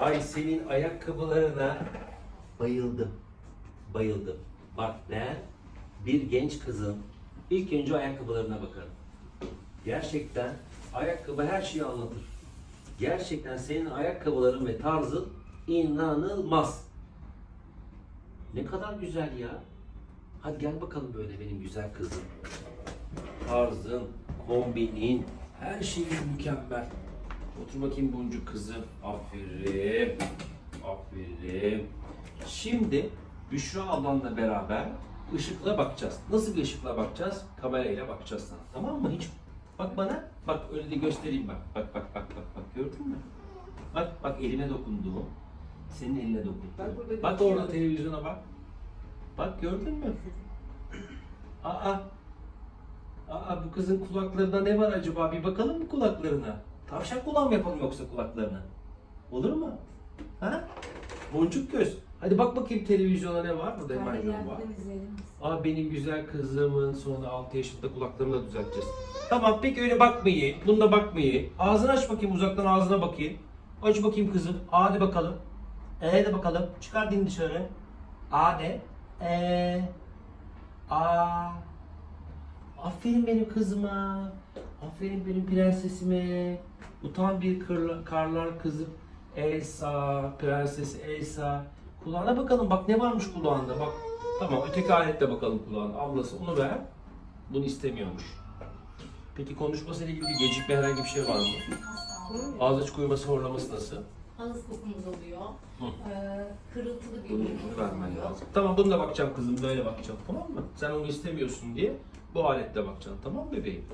Ay senin ayakkabılarına bayıldım. Bayıldım. Bak ben bir genç kızım. İlk önce ayakkabılarına bakarım. Gerçekten ayakkabı her şeyi anlatır. Gerçekten senin ayakkabıların ve tarzın inanılmaz. Ne kadar güzel ya. Hadi gel bakalım böyle benim güzel kızım. Tarzın, kombinin, her şeyin mükemmel. Otur bakayım boncuk kızım. Aferin. Aferin. Şimdi Büşra ablanla beraber ışıkla bakacağız. Nasıl bir ışıkla bakacağız? Kamerayla bakacağız sana. Tamam mı? Hiç bak bana. Bak öyle de göstereyim bak. Bak bak bak bak bak gördün mü? Bak bak elime dokunduğum. Senin eline dokunduğum. Bak Bak orada televizyona bak. Bak gördün mü? Aa. Aa bu kızın kulaklarında ne var acaba? Bir bakalım mı kulaklarına? Tavşan kulağı mı yapalım yoksa kulaklarına? Olur mu? Ha? Boncuk göz. Hadi bak bakayım televizyona ne var? Burada hemen var. Aa benim güzel kızımın sonra 6 yaşında kulaklarını da düzelteceğiz. Tamam peki öyle bakmayın. Bunda bakmayın. Ağzını aç bakayım uzaktan ağzına bakayım. Aç bakayım kızım. Hadi bakalım. Ee de bakalım. Çıkar dilini dışarı. A de. E. A. Aferin benim kızıma. Aferin benim prensesime. Utan bir kırla- karlar kızım. Elsa, prensesi Elsa. Kulağına bakalım bak ne varmış kulağında bak. Tamam öteki alette bakalım kulağına. Ablası onu ver. Bunu istemiyormuş. Peki konuşmasıyla ilgili bir gecikme herhangi bir şey var mı? Ağız açık uyuması horlaması nasıl? Ağız kokumuz oluyor. Hı. Ee, kırıltılı bir Bunu, vermen lazım. Tamam bunu da bakacağım kızım böyle bakacağım tamam mı? Sen onu istemiyorsun diye bu alette bakacaksın tamam mı bebeğim?